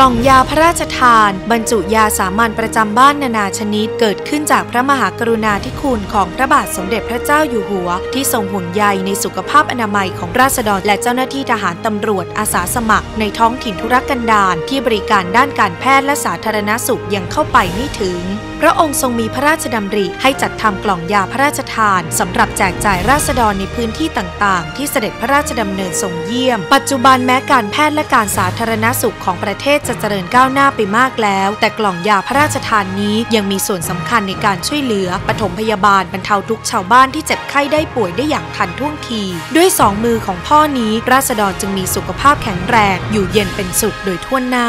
ล่องยาพระราชทาน บรรจุยาสามัญประจำบ้านนานาชนิด เกิดขึ้นจากพระมหากรุณาธิคุณของพระบาทสมเด็จพระเจ้าอยู่หัว ที่ทรงห่วงใยในสุขภาพอนามัยของราษฎรและเจ้าหน้าที่ทหารตำรวจอาสาสมัคร ในท้องถิ่นธุรกันดารที่บริการด้านการแพทย์และสาธารณสุขยังเข้าไปไม่ถึง ระองค์ทรงมีพระราชดำริ ให้จัดทำกล่องยาพระราชทานสำหรับแจกจ่ายราษฎรในพื้นที่ต่างๆ ที่เสด็จพระราชดำเนินทรงเยี่ยม ปัจจุบันแม้การแพทย์และการสาธารณสุขของประเทศจะเจริญก้าวหน้าไปมากแล้ว แต่กล่องยาพระราชทานนี้ยังมีส่วนสำคัญในการช่วยเหลือปฐมพยาบาลบรรเทาทุกข์ชาวบ้านที่เจ็บไข้ได้ป่วยได้อย่างทันท่วงที ด้วยสองมือของพ่อนี้ราษฎรจึงมีสุขภาพแข็งแรง อยู่เย็นเป็นสุขโดยทั่วหน้า